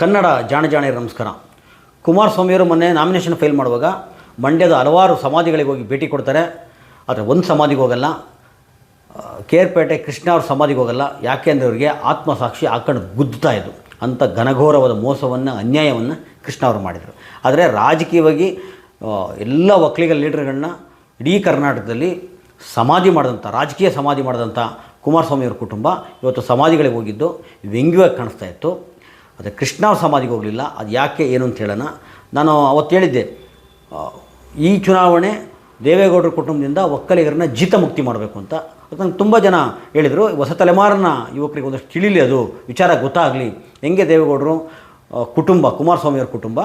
ಕನ್ನಡ ಜಾಣ ಜಾಣೆ ನಮಸ್ಕಾರ. ಕುಮಾರಸ್ವಾಮಿಯವರು ಮೊನ್ನೆ ನಾಮಿನೇಷನ್ ಫೈಲ್ ಮಾಡುವಾಗ ಮಂಡ್ಯದ ಹಲವಾರು ಸಮಾಧಿಗಳಿಗೆ ಹೋಗಿ ಭೇಟಿ ಕೊಡ್ತಾರೆ. ಆದರೆ ಒಂದು ಸಮಾಧಿಗೆ ಹೋಗಲ್ಲ. ಕೇರ್ಪೇಟೆ ಕೃಷ್ಣ ಅವ್ರ ಸಮಾಧಿಗೆ ಹೋಗಲ್ಲ. ಯಾಕೆ ಅಂದರೆ ಅವರಿಗೆ ಆತ್ಮಸಾಕ್ಷಿ ಹಾಕೊಂಡು ಗುದ್ದುತ್ತಾ ಇದ್ದು. ಅಂಥ ಘನಘೋರವಾದ ಮೋಸವನ್ನು, ಅನ್ಯಾಯವನ್ನು ಕೃಷ್ಣ ಅವರು ಮಾಡಿದರು. ಆದರೆ ರಾಜಕೀಯವಾಗಿ ಎಲ್ಲ ಒಕ್ಕಲಿಗ ಲೀಡರ್ಗಳನ್ನ ಇಡೀ ಕರ್ನಾಟಕದಲ್ಲಿ ಸಮಾಧಿ ಮಾಡಿದಂಥ, ರಾಜಕೀಯ ಸಮಾಧಿ ಮಾಡಿದಂಥ ಕುಮಾರಸ್ವಾಮಿಯವ್ರ ಕುಟುಂಬ ಇವತ್ತು ಸಮಾಧಿಗಳಿಗೆ ಹೋಗಿದ್ದು ವ್ಯಂಗ್ಯವಾಗಿ ಕಾಣಿಸ್ತಾ ಇತ್ತು. ಆದರೆ ಕೃಷ್ಣ ಸಮಾಧಿಗೆ ಹೋಗಲಿಲ್ಲ. ಅದು ಯಾಕೆ, ಏನು ಅಂತ ಹೇಳೋಣ. ನಾನು ಅವತ್ತು ಹೇಳಿದ್ದೆ ಈ ಚುನಾವಣೆ ದೇವೇಗೌಡರ ಕುಟುಂಬದಿಂದ ಒಕ್ಕಲಿಗರನ್ನ ಜೀತ ಮುಕ್ತಿ ಮಾಡಬೇಕು ಅಂತ. ಅದಕ್ಕೆ ನಂಗೆ ತುಂಬ ಜನ ಹೇಳಿದರು. ಹೊಸ ತಲೆಮಾರನ್ನ ಯುವಕರಿಗೆ ಒಂದಷ್ಟು ತಿಳಿಲಿ ಅದು. ವಿಚಾರ ಗೊತ್ತಾಗಲಿ. ಹೆಂಗೆ ದೇವೇಗೌಡರು ಕುಟುಂಬ, ಕುಮಾರಸ್ವಾಮಿಯವ್ರ ಕುಟುಂಬ,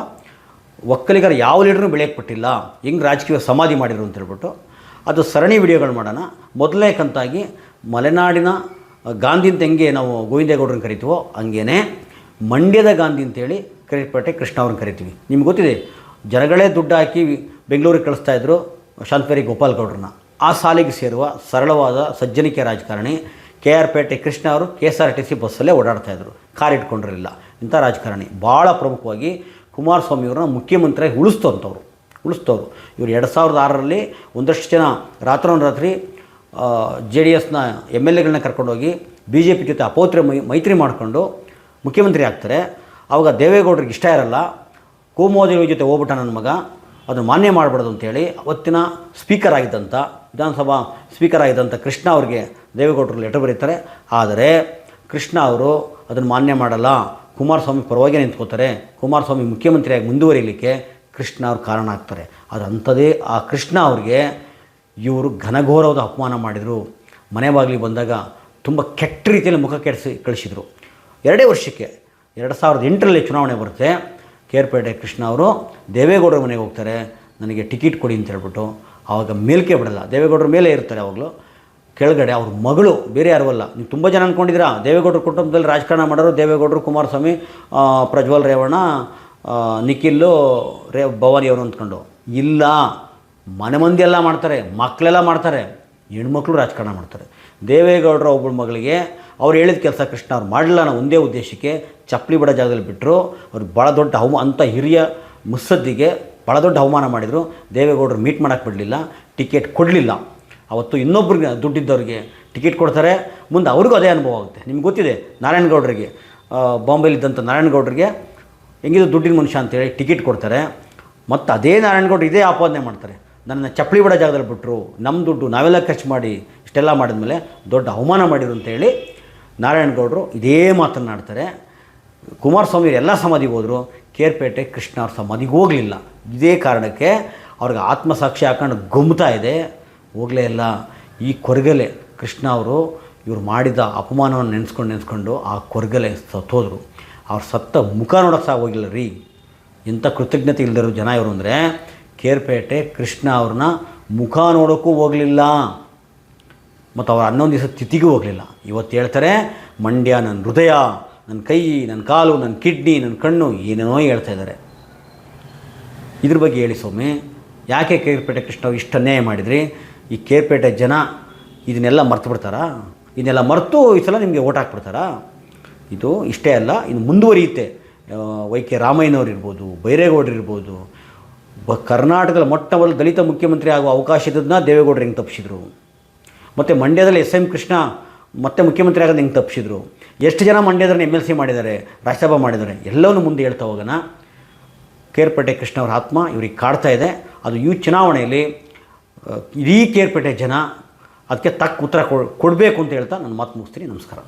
ಒಕ್ಕಲಿಗರ ಯಾವ ಲೀಡ್ರೂ ಬೆಳೆಯಕ್ಕೆ ಪಟ್ಟಿಲ್ಲ. ಹೆಂಗೆ ರಾಜಕೀಯ ಸಮಾಧಿ ಮಾಡಿದರು ಅಂತ ಹೇಳ್ಬಿಟ್ಟು. ಅದು ಸರಣಿ ವಿಡಿಯೋಗಳು ಮಾಡೋಣ. ಮೊದಲನೇ ಕಂತಾಗಿ ಮಲೆನಾಡಿನ ಗಾಂಧಿ ಅಂತ ಹೆಂಗೆ ನಾವು ಗೋವಿಂದೇಗೌಡರನ್ನ ಕರಿತೀವೋ, ಹಂಗೇನೆ. ಮಂಡ್ಯದ ಗಾಂಧಿ ಅಂತೇಳಿ ಕರಿಪೇಟೆ ಕೃಷ್ಣ ಅವ್ರನ್ನ ಕರಿತೀವಿ. ನಿಮ್ಗೆ ಗೊತ್ತಿದೆ, ಜನಗಳೇ ದುಡ್ಡು ಹಾಕಿ ಬೆಂಗಳೂರಿಗೆ ಕಳಿಸ್ತಾ ಇದ್ರು ಶಾಂತಪೇರಿ ಗೋಪಾಲ್ ಗೌಡ್ರನ್ನ ಆ ಸಾಲಿಗೆ ಸೇರುವ ಸರಳವಾದ ಸಜ್ಜನಿಕೆ ರಾಜಕಾರಣಿ ಕೆ ಆರ್ ಪೇಟೆ ಕೃಷ್ಣ ಅವರು K S R T C ಬಸ್ಸಲ್ಲೇ ಓಡಾಡ್ತಾಯಿದ್ರು ಕಾರ್ ಇಟ್ಕೊಂಡಿರಲಿಲ್ಲ. ಇಂಥ ರಾಜಕಾರಣಿ. ಭಾಳ ಪ್ರಮುಖವಾಗಿ ಕುಮಾರಸ್ವಾಮಿಯವ್ರನ್ನ ಮುಖ್ಯಮಂತ್ರಿಯಾಗಿ ಉಳಿಸ್ತಂಥವ್ರು. ಉಳಿಸ್ತವ್ರು. ಇವರು ಎರಡು ಸಾವಿರದ ಆರರಲ್ಲಿ ಒಂದಷ್ಟು ಜನ ರಾತ್ರೋನರಾತ್ರಿ ಜೆ ಡಿ ಎಸ್ನ ಎಂ ಎಲ್ ಎಗಳನ್ನ ಕರ್ಕೊಂಡೋಗಿ ಬಿ ಜೆ ಪಿ ಜೊತೆ ಅಪೋತ್ರ ಮೈ, ಮೈತ್ರಿ ಮಾಡಿಕೊಂಡು ಮುಖ್ಯಮಂತ್ರಿ ಆಗ್ತಾರೆ. ಆವಾಗ ದೇವೇಗೌಡರಿಗೆ ಇಷ್ಟ ಇರಲ್ಲ. ಕೋಮೋದಿಗಳ ಜೊತೆ ಹೋಗ್ಬಿಟ್ಟ ನನ್ನ ಮಗ. ಅದನ್ನು ಮಾನ್ಯ ಮಾಡಬಾರ್ದು ಅಂತೇಳಿ ಅವತ್ತಿನ ಸ್ಪೀಕರ್ ಆಗಿದ್ದಂಥ ವಿಧಾನಸಭಾ ಸ್ಪೀಕರ್ ಆಗಿದ್ದಂಥ ಕೃಷ್ಣ ಅವರಿಗೆ ದೇವೇಗೌಡರು ಲೆಟರ್ ಬರೀತಾರೆ. ಆದರೆ ಕೃಷ್ಣ ಅವರು ಅದನ್ನು ಮಾನ್ಯ ಮಾಡಲ್ಲ. ಕುಮಾರಸ್ವಾಮಿ ಪರವಾಗಿ ನಿಂತ್ಕೋತಾರೆ. ಕುಮಾರಸ್ವಾಮಿ ಮುಖ್ಯಮಂತ್ರಿಯಾಗಿ ಮುಂದುವರಿಲಿಕ್ಕೆ ಕೃಷ್ಣ ಅವ್ರು ಕಾರಣ ಆಗ್ತಾರೆ. ಅದು ಅಂಥದ್ದೇ ಆ ಕೃಷ್ಣ ಅವ್ರಿಗೆ ಇವರು ಘನಘೋರವಾದ ಅಪಮಾನ ಮಾಡಿದರು. ಮನೆ ಬಾಗಿಲಿಗೆ ಬಂದಾಗ ತುಂಬ ಕೆಟ್ಟ ರೀತಿಯಲ್ಲಿ ಮುಖ ಕೆಡಿಸಿ ಕಳಿಸಿದರು. ಎರಡೇ ವರ್ಷಕ್ಕೆ ಎರಡು ಸಾವಿರದ ಎಂಟರಲ್ಲಿ ಚುನಾವಣೆ ಬರುತ್ತೆ. ಕೇರ್ಪೇಟೆ ಕೃಷ್ಣ ಅವರು ದೇವೇಗೌಡರ ಮನೆಗೆ ಹೋಗ್ತಾರೆ. ನನಗೆ ಟಿಕೆಟ್ ಕೊಡಿ ಅಂತ ಹೇಳ್ಬಿಟ್ಟು ಆವಾಗ ಮೇಲ್ಕೆ ಬಿಡಲ್ಲ. ದೇವೇಗೌಡರ ಮೇಲೆ ಇರ್ತಾರೆ ಅವಾಗಲೂ ಕೆಳಗಡೆ ಅವ್ರ ಮಗಳು ಬೇರೆ ಯಾರೂ ಅಲ್ಲ. ನೀವು ತುಂಬ ಜನ ಅಂದ್ಕೊಂಡಿದ್ದೀರಾ ದೇವೇಗೌಡರ ಕುಟುಂಬದಲ್ಲಿ ರಾಜಕಾರಣ ಮಾಡೋರು ದೇವೇಗೌಡರು, ಕುಮಾರಸ್ವಾಮಿ ಪ್ರಜ್ವಲ್ ರೇವಣ್ಣ ನಿಖಿಲ್ಲು ರೇ, ಭವಾನಿ ಅವರು ಅಂದ್ಕೊಂಡು. ಇಲ್ಲ. ಮನೆ ಮಂದಿ ಎಲ್ಲ ಮಾಡ್ತಾರೆ. ಮಕ್ಕಳೆಲ್ಲ ಮಾಡ್ತಾರೆ. ಹೆಣ್ಮಕ್ಳು ರಾಜಕಾರಣ ಮಾಡ್ತಾರೆ. ದೇವೇಗೌಡರ ಒಬ್ಬಳ ಮಗಳಿಗೆ, ಅವ್ರು ಹೇಳಿದ ಕೆಲಸ ಕೃಷ್ಣ ಅವ್ರು ಮಾಡಲಿಲ್ಲ ಅನ್ನೋ ಒಂದೇ ಉದ್ದೇಶಕ್ಕೆ ಚಪ್ಪಲಿ ಬಿಡೋ ಜಾಗದಲ್ಲಿ ಬಿಟ್ಟರು ಅವ್ರು ಭಾಳ ದೊಡ್ಡ ಅವ ಅಂಥ ಹಿರಿಯ ಮುತ್ಸದ್ದಿಗೆ ಭಾಳ ದೊಡ್ಡ ಅವಮಾನ ಮಾಡಿದರು. ದೇವೇಗೌಡರು ಮೀಟ್ ಮಾಡೋಕ್ಕೆ ಬಿಡಲಿಲ್ಲ ಟಿಕೆಟ್ ಕೊಡಲಿಲ್ಲ. ಅವತ್ತು ಇನ್ನೊಬ್ರಿಗೆ ದುಡ್ಡಿದ್ದವ್ರಿಗೆ ಟಿಕೆಟ್ ಕೊಡ್ತಾರೆ. ಮುಂದೆ ಅವ್ರಿಗೂ ಅದೇ ಅನುಭವ ಆಗುತ್ತೆ. ನಿಮ್ಗೆ ಗೊತ್ತಿದೆ ನಾರಾಯಣಗೌಡರಿಗೆ ಬಾಂಬೆಲಿದ್ದಂಥ ನಾರಾಯಣಗೌಡರಿಗೆ ಹೆಂಗಿದ್ರು ದುಡ್ಡಿನ ಮನುಷ್ಯ ಅಂತೇಳಿ ಟಿಕೆಟ್ ಕೊಡ್ತಾರೆ. ಮತ್ತು ಅದೇ ನಾರಾಯಣಗೌಡರು ಇದೇ ಆಪಾದನೆ ಮಾಡ್ತಾರೆ. ನನ್ನ ಚಪ್ಪಲಿ ಬಿಡೋ ಜಾಗದಲ್ಲಿ ಬಿಟ್ಟರು ನಮ್ಮ ದುಡ್ಡು ನಾವೆಲ್ಲ ಖರ್ಚು ಮಾಡಿ ಇಷ್ಟೆಲ್ಲ ಮಾಡಿದ್ಮೇಲೆ ದೊಡ್ಡ ಅವಮಾನ ಮಾಡಿದ್ರು ಅಂತೇಳಿ ನಾರಾಯಣಗೌಡರು ಇದೇ ಮಾತನ್ನಾಡ್ತಾರೆ ಕುಮಾರಸ್ವಾಮಿ ಎಲ್ಲ ಸಮಾಧಿಗೆ ಹೋದರು, ಕೇರ್ಪೇಟೆ, ಕೃಷ್ಣ ಅವ್ರ ಸಮಾಧಿಗೆ ಹೋಗಲಿಲ್ಲ. ಇದೇ ಕಾರಣಕ್ಕೆ ಅವ್ರಿಗೆ ಆತ್ಮಸಾಕ್ಷಿ ಹಾಕೊಂಡು ಗುಮ್ತಾ ಇದೆ. ಹೋಗಲೇ ಇಲ್ಲ. ಈ ಕೊರಗಲೆ ಕೃಷ್ಣ ಅವರು ಇವ್ರು ಮಾಡಿದ ಅಪಮಾನವನ್ನು ನೆನೆಸ್ಕೊಂಡು ನೆನೆಸ್ಕೊಂಡು ಆ ಕೊರಗಲೆ ಸತ್ತೋದ್ರು ಅವ್ರು ಸತ್ತ ಮುಖ ನೋಡೋಕ್ಕೆ ಸಹ ಹೋಗಿಲ್ಲ ರೀ. ಎಂಥ ಕೃತಜ್ಞತೆ ಇಲ್ಲದಿರೋ ಜನ ಇವರು ಅಂದರೆ ಕೇರ್ಪೇಟೆ, ಕೃಷ್ಣ ಅವ್ರನ್ನ ಮುಖ ನೋಡೋಕ್ಕೂ ಹೋಗಲಿಲ್ಲ. ಮತ್ತು ಅವ್ರು ಹನ್ನೊಂದು ದಿವಸ ತಿಥಿಗೂ ಹೋಗಲಿಲ್ಲ. ಇವತ್ತು ಹೇಳ್ತಾರೆ, ಮಂಡ್ಯ ನನ್ನ ಹೃದಯ, ನನ್ನ ಕೈ, ನನ್ನ ಕಾಲು, ನನ್ನ ಕಿಡ್ನಿ, ನನ್ನ ಕಣ್ಣು, ಏನೇನೋ ಹೇಳ್ತಾ ಇದ್ದಾರೆ. ಇದ್ರ ಬಗ್ಗೆ ಹೇಳಿ ಸ್ವಾಮಿ, ಯಾಕೆ ಕೇರ್ಪೇಟೆ ಕೃಷ್ಣ ಇಷ್ಟು ಅನ್ಯಾಯ ಮಾಡಿದ್ರಿ? ಈ ಕೇರ್ಪೇಟೆ ಜನ ಇದನ್ನೆಲ್ಲ ಮರ್ತು ಬಿಡ್ತಾರಾ? ಇದನ್ನೆಲ್ಲ ಮರೆತು ಈ ಸಲ ನಿಮಗೆ ಓಟ್ ಹಾಕ್ಬಿಡ್ತಾರಾ? ಇದು ಇಷ್ಟೇ ಅಲ್ಲ, ಇನ್ನು ಮುಂದುವರಿಯುತ್ತೆ. ವೈ ಕೆ ರಾಮಯ್ಯನವ್ರು ಇರ್ಬೋದು, ಬೈರೇಗೌಡರು ಕರ್ನಾಟಕದ ಮೊಟ್ಟ ಮೊದಲು ದಲಿತ ಮುಖ್ಯಮಂತ್ರಿ ಆಗುವ ಅವಕಾಶ ಇದ್ದದನ್ನ ದೇವೇಗೌಡರು ಹೆಂಗೆ ತಪ್ಪಿಸಿದ್ರು? ಮತ್ತು ಮಂಡ್ಯದಲ್ಲಿ ಎಸ್ ಎಂ ಕೃಷ್ಣ ಮತ್ತೆ ಮುಖ್ಯಮಂತ್ರಿ ಆಗೋದು ಹೆಂಗೆ ತಪ್ಪಿಸಿದ್ರು? ಎಷ್ಟು ಜನ ಮಂಡ್ಯದಲ್ಲಿ ಎಂ ಎಲ್ ಸಿ ಮಾಡಿದ್ದಾರೆ, ರಾಜ್ಯಸಭಾ ಮಾಡಿದ್ದಾರೆ, ಎಲ್ಲವನ್ನೂ ಮುಂದೆ ಹೇಳ್ತಾ ಹೋಗೋಣ. ಕೇರ್ಪೇಟೆ ಕೃಷ್ಣ ಅವರ ಆತ್ಮ ಇವ್ರಿಗೆ ಕಾಡ್ತಾ ಇದೆ. ಅದು ಈ ಚುನಾವಣೆಯಲ್ಲಿ ಇಡೀ ಕೇರ್ಪೇಟೆ ಜನ ಅದಕ್ಕೆ ತಕ್ಕ ಉತ್ತರ ಕೊಡಬೇಕು ಅಂತ ಹೇಳ್ತಾ ನನ್ನ ಮಾತು ಮುಗಿಸ್ತೀನಿ. ನಮಸ್ಕಾರ.